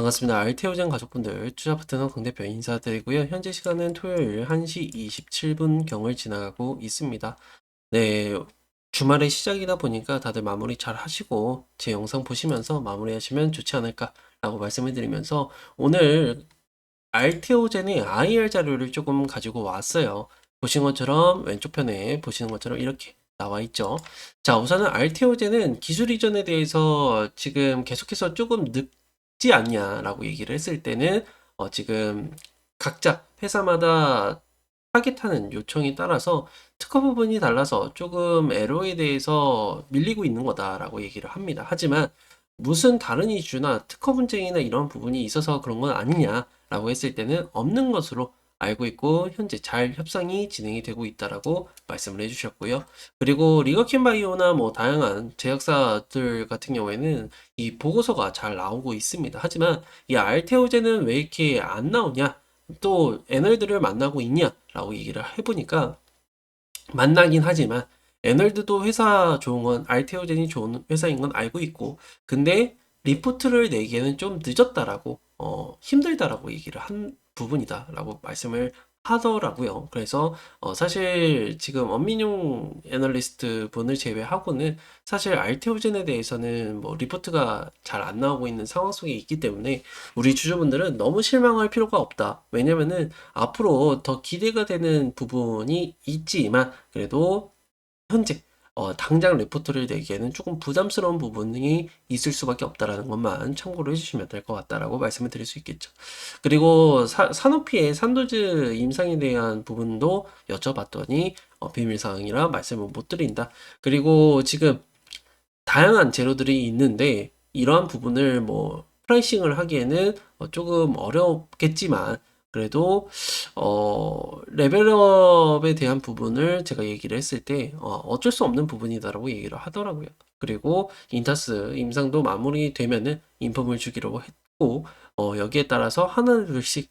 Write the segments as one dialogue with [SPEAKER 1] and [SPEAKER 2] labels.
[SPEAKER 1] 반갑습니다. 알테오젠 가족분들 투자 파트너 강 대표 인사드리고요. 현재 시간은 토요일 1시 27분경을 지나가고 있습니다. 네, 주말의 시작이다 보니까 다들 마무리 잘 하시고 제 영상 보시면서 마무리하시면 좋지 않을까라고 말씀을 드리면서 오늘 알테오젠의 IR 자료를 조금 가지고 왔어요. 보신 것처럼 왼쪽 편에 보시는 것처럼 이렇게 나와 있죠. 자, 우선은 알테오젠은 기술 이전에 대해서 지금 계속해서 조금 늦게 있지 않냐라고 얘기를 했을 때는 어, 지금 각자 회사마다 타겟하는 요청에 따라서 특허 부분이 달라서 조금 에러에 대해서 밀리고 있는 거다라고 얘기를 합니다. 하지만 무슨 다른 이슈나 특허 분쟁이나 이런 부분이 있어서 그런 건 아니냐라고 했을 때는 없는 것으로 알고 있고 현재 잘 협상이 진행이 되고 있다라고 말씀을 해주셨고요. 그리고 리거킨바이오나 뭐 다양한 제약사들 같은 경우에는 이 보고서가 잘 나오고 있습니다. 하지만 이 알테오제는 왜 이렇게 안 나오냐? 또 에널드를 만나고 있냐라고 얘기를 해보니까 만나긴 하지만 에널드도 회사 좋은 건 알테오젠이 좋은 회사인 건 알고 있고 근데 리포트를 내기에는 좀 늦었다라고 어, 힘들다라고 얘기를 한, 부분이다라고 말씀을 하더라고요. 그래서 어 사실 지금 원민용 애널리스트 분을 제외하고는 사실 알테오젠에 대해서는 뭐 리포트가 잘 안 나오고 있는 상황 속에 있기 때문에 우리 주주분들은 너무 실망할 필요가 없다. 왜냐면은 앞으로 더 기대가 되는 부분이 있지만 그래도 현재 어, 당장 레포트를 내기에는 조금 부담스러운 부분이 있을 수밖에 없다라는 것만 참고로 해주시면 될 것 같다라고 말씀을 드릴 수 있겠죠. 그리고 산호피의 산도즈 임상에 대한 부분도 여쭤봤더니 어, 비밀사항이라 말씀을 못 드린다. 그리고 지금 다양한 재료들이 있는데 이러한 부분을 뭐 프라이싱을 하기에는 어, 조금 어렵겠지만 그래도 어, 레벨업에 대한 부분을 제가 얘기를 했을 때 어, 쩔수 없는 부분이다라고 얘기를 하더라고요. 그리고 인타스 임상도 마무리되면은 인펌을 주기로 했고 어, 여기에 따라서 하나 둘씩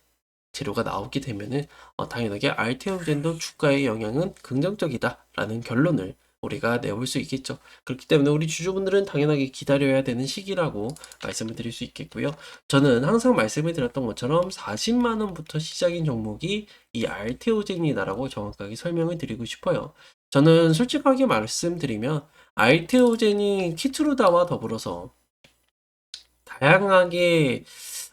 [SPEAKER 1] 재료가 나오게 되면은 어, 당연하게 알테오젠도 주가의 영향은 긍정적이다라는 결론을 우리가 내볼 수 있겠죠. 그렇기 때문에 우리 주주분들은 당연하게 기다려야 되는 시기라고 말씀을 드릴 수 있겠고요. 저는 항상 말씀을 드렸던 것처럼 40만 원부터 시작인 종목이 이 알테오젠이다라고 정확하게 설명을 드리고 싶어요. 저는 솔직하게 말씀드리면 알테오젠이 키트루다와 더불어서 다양하게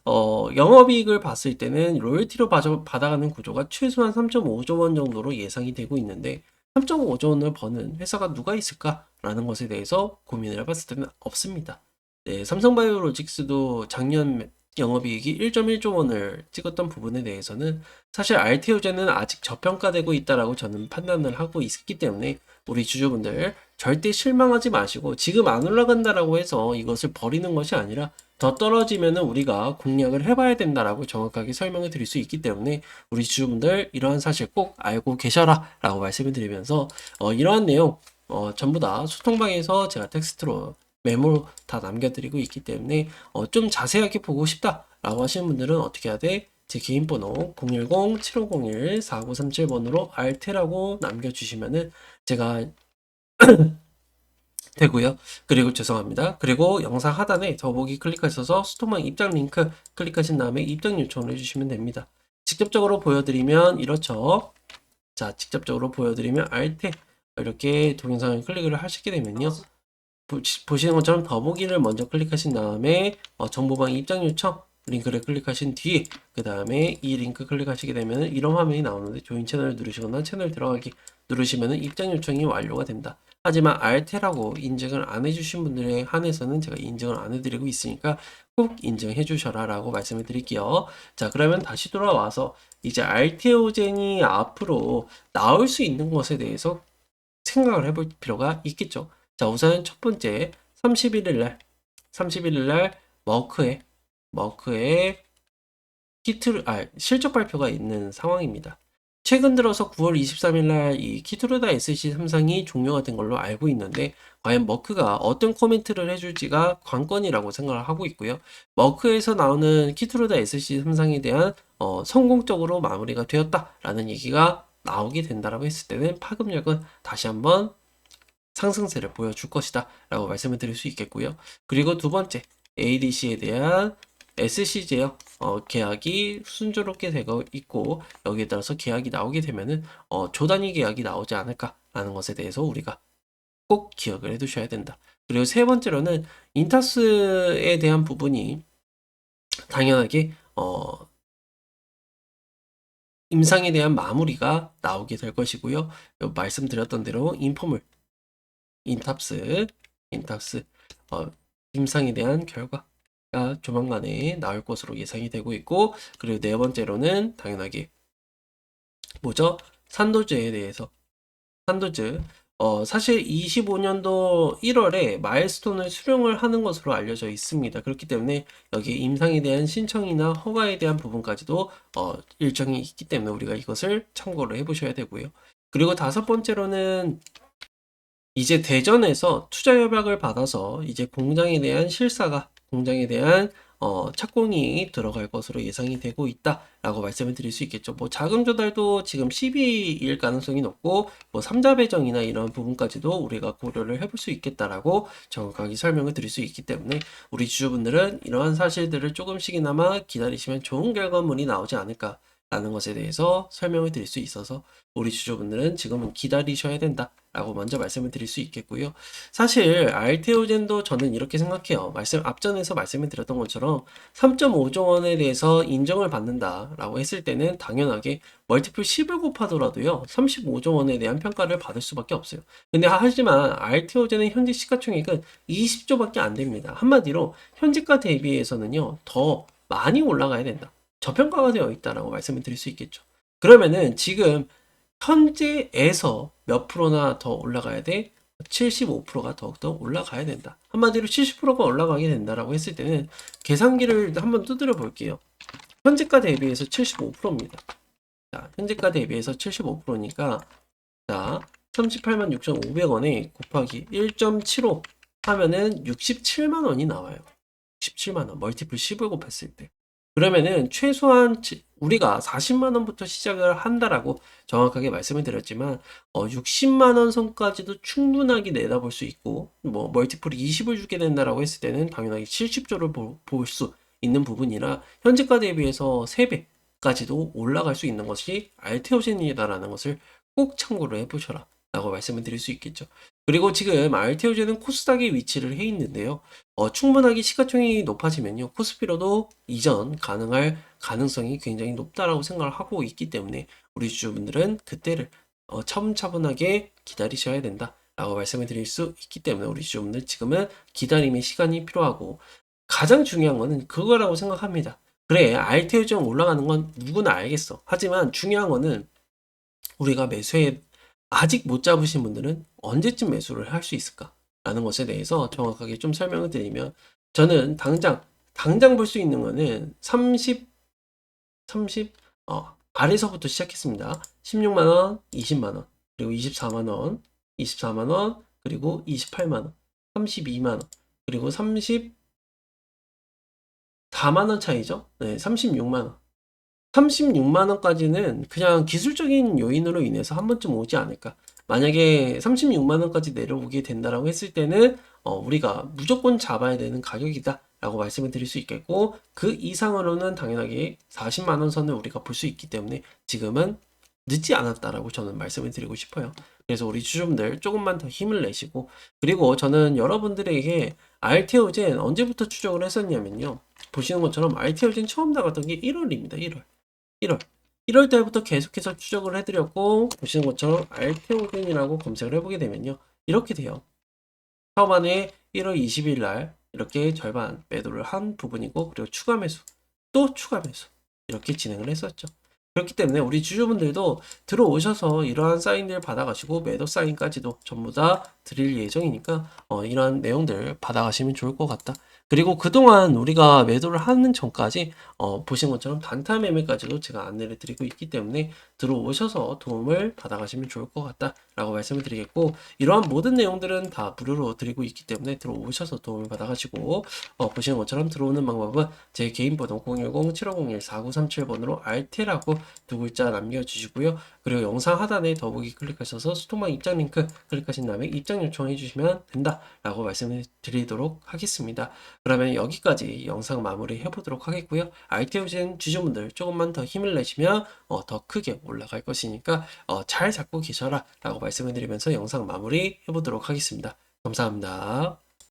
[SPEAKER 1] 어, 영업이익을 봤을 때는 로열티로 받아가는 구조가 최소한 3.5조 원 정도로 예상이 되고 있는데 3.5조 원을 버는 회사가 누가 있을까라는 것에 대해서 고민을 해봤을 때는 없습니다. 네, 삼성바이오로직스도 작년 영업이익이 1.1조 원을 찍었던 부분에 대해서는 사실 RT 호제는 아직 저평가되고 있다라고 저는 판단을 하고 있기 때문에 우리 주주분들 절대 실망하지 마시고 지금 안 올라간다라고 해서 이것을 버리는 것이 아니라 더떨어지면 우리가 공략을 해봐야 된다라고 정확하게 설명해 드릴 수 있기 때문에 우리 주주분들 이러한 사실 꼭 알고 계셔라라고 말씀을 드리면서 어, 이러한 내용 어, 전부 다 소통방에서 제가 텍스트로 메모로 다 남겨드리고 있기 때문에 어, 좀 자세하게 보고 싶다라고 하시는 분들은 어떻게 해야 돼? 제 개인 번호 010-7501-4937번으로 알테라고 남겨주시면은 제가 되고요. 그리고 죄송합니다. 그리고 영상 하단에 더보기 클릭하셔서 스토망 입장 링크 클릭하신 다음에 입장 요청을 해주시면 됩니다. 직접적으로 보여드리면 이렇죠. 자, 직접적으로 보여드리면 알테 이렇게 동영상을 클릭을 하시게 되면요. 보시는 것처럼 더보기를 먼저 클릭하신 다음에 어, 정보방 입장 요청 링크를 클릭하신 뒤 그 다음에 이 링크 클릭하시게 되면 이런 화면이 나오는데 조인 채널 누르시거나 채널 들어가기 누르시면 입장 요청이 완료가 된다. 하지만 알테라고 인증을 안 해주신 분들에 한해서는 제가 인증을 안 해드리고 있으니까 꼭 인증해 주셔라 라고 말씀을 드릴게요. 자 그러면 다시 돌아와서 이제 알테오젠이 앞으로 나올 수 있는 것에 대해서 생각을 해볼 필요가 있겠죠. 자 우선 첫 번째 31일 날 31일 날 머크에 머크의 키트 아 실적 발표가 있는 상황입니다. 최근 들어서 9월 23일 날이 키트루다 SC 3상이 종료가 된 걸로 알고 있는데 과연 머크가 어떤 코멘트를 해줄지가 관건이라고 생각을 하고 있고요. 머크에서 나오는 키트루다 SC 3상에 대한 어, 성공적으로 마무리가 되었다라는 얘기가 나오게 된다라고 했을 때는 파급력은 다시 한번 상승세를 보여줄 것이다라고 말씀을 드릴 수 있겠고요. 그리고 두 번째 ADC에 대한 SC제약 어, 계약이 순조롭게 되고 있고 여기에 따라서 계약이 나오게 되면은 어, 조단위 계약이 나오지 않을까라는 것에 대해서 우리가 꼭 기억을 해두셔야 된다. 그리고 세 번째로는 인타스에 대한 부분이 당연하게 어, 임상에 대한 마무리가 나오게 될 것이고요. 말씀드렸던 대로 인포물, 인탑스, 인탑스, 어, 임상에 대한 결과 가 어, 조만간에 나올 것으로 예상이 되고 있고 그리고 네 번째로는 당연하게 뭐죠? 산도즈에 대해서 산도즈 어, 사실 25년도 1월에 마일스톤을 수령을 하는 것으로 알려져 있습니다. 그렇기 때문에 여기 임상에 대한 신청이나 허가에 대한 부분까지도 어, 일정이 있기 때문에 우리가 이것을 참고를 해보셔야 되고요. 그리고 다섯 번째로는 이제 대전에서 투자 협약을 받아서 이제 공장에 대한 실사가 공장에 대한 어, 착공이 들어갈 것으로 예상이 되고 있다라고 말씀을 드릴 수 있겠죠. 뭐 자금 조달도 지금 12일 가능성이 높고 뭐 3자 배정이나 이런 부분까지도 우리가 고려를 해볼 수 있겠다라고 정확하게 설명을 드릴 수 있기 때문에 우리 주주분들은 이러한 사실들을 조금씩이나마 기다리시면 좋은 결과물이 나오지 않을까 라는 것에 대해서 설명을 드릴 수 있어서 우리 주주분들은 지금은 기다리셔야 된다 라고 먼저 말씀을 드릴 수 있겠고요 사실 알테오젠도 저는 이렇게 생각해요 말씀 앞전에서 말씀을 드렸던 것처럼 3.5조 원에 대해서 인정을 받는다 라고 했을 때는 당연하게 멀티플 10을 곱하더라도요 35조 원에 대한 평가를 받을 수밖에 없어요 근데 하지만 알테오젠의 현재 시가총액은 20조밖에 안 됩니다 한마디로 현재가 대비해서는요 더 많이 올라가야 된다 저평가가 되어 있다라고 말씀을 드릴 수 있겠죠. 그러면은 지금 현재에서 몇 프로나 더 올라가야 돼? 75%가 더욱더 올라가야 된다. 한마디로 70%가 올라가게 된다라고 했을 때는 계산기를 한번 두드려 볼게요. 현재가 대비해서 75%입니다. 자, 현재가 대비해서 75%니까 자, 3 8 6,500원에 곱하기 1.75 하면은 67만 원이 나와요. 17만 원 멀티플 10을 곱했을 때. 그러면은 최소한 우리가 40만 원부터 시작을 한다라고 정확하게 말씀을 드렸지만 어 60만 원 선까지도 충분하게 내다볼 수 있고 뭐 멀티플 20을 주게 된다라고 했을 때는 당연하게 70조를 볼 수 있는 부분이라 현재가 대비해서 3배까지도 올라갈 수 있는 것이 알테오젠이다라는 것을 꼭 참고를 해보셔라 라고 말씀을 드릴 수 있겠죠. 그리고 지금 r t o j 는코스닥에 위치를 해 있는데요. 어, 충분하게 시가총이 액 높아지면요. 코스피로도 이전 가능할 가능성이 굉장히 높다라고 생각을 하고 있기 때문에 우리 주주분들은 그때를 어, 차분차분하게 기다리셔야 된다. 라고 말씀을 드릴 수 있기 때문에 우리 주주분들 지금은 기다림의 시간이 필요하고 가장 중요한 거는 그거라고 생각합니다. 그래, RTO j 좀 올라가는 건 누구나 알겠어. 하지만 중요한 거는 우리가 매수에 아직 못 잡으신 분들은 언제쯤 매수를 할 수 있을까라는 것에 대해서 정확하게 좀 설명을 드리면 저는 당장 당장 볼 수 있는 거는 30 30 어, 아래서부터 시작했습니다. 16만 원, 20만 원, 그리고 24만 원, 24만 원, 그리고 28만 원, 32만 원, 그리고 34만 원 차이죠. 네, 36만 원. 36만원까지는 그냥 기술적인 요인으로 인해서 한 번쯤 오지 않을까. 만약에 36만원까지 내려오게 된다라고 했을 때는 어, 우리가 무조건 잡아야 되는 가격이다. 라고 말씀을 드릴 수 있겠고 그 이상으로는 당연하게 40만원 선을 우리가 볼 수 있기 때문에 지금은 늦지 않았다라고 저는 말씀을 드리고 싶어요. 그래서 우리 주주분들 조금만 더 힘을 내시고 그리고 저는 여러분들에게 r t o 젠 언제부터 추적을 했었냐면요. 보시는 것처럼 r t o 젠 처음 나갔던 게 1월입니다. 1월. 1월 1월 달부터 계속해서 추적을 해드렸고 보시는 것처럼 알테오겐이라고 검색을 해보게 되면요 이렇게 돼요 처음 안에 1월 20일 날 이렇게 절반 매도를 한 부분이고 그리고 추가 매수 또 추가 매수 이렇게 진행을 했었죠 그렇기 때문에 우리 주주분들도 들어오셔서 이러한 사인들 받아가시고 매도 사인까지도 전부 다 드릴 예정이니까 어, 이러한 내용들 받아가시면 좋을 것 같다. 그리고 그동안 우리가 매도를 하는 전까지 어, 보신 것처럼 단타 매매까지도 제가 안내를 드리고 있기 때문에 들어오셔서 도움을 받아가시면 좋을 것 같다라고 말씀을 드리겠고 이러한 모든 내용들은 다 무료로 드리고 있기 때문에 들어오셔서 도움을 받아가시고 어, 보시는 것처럼 들어오는 방법은 제 개인 번호 010-7501-4937번으로 RT라고 두 글자 남겨주시고요. 그리고 영상 하단에 더보기 클릭하셔서 수통방 입장 링크 클릭하신 다음에 입장 요청해 주시면 된다라고 말씀을 드리도록 하겠습니다. 그러면 여기까지 영상 마무리 해보도록 하겠고요. IT 오신 주주분들 조금만 더 힘을 내시면 어, 더 크게 올라갈 것이니까 어, 잘 잡고 계셔라 라고 말씀을 드리면서 영상 마무리 해보도록 하겠습니다. 감사합니다.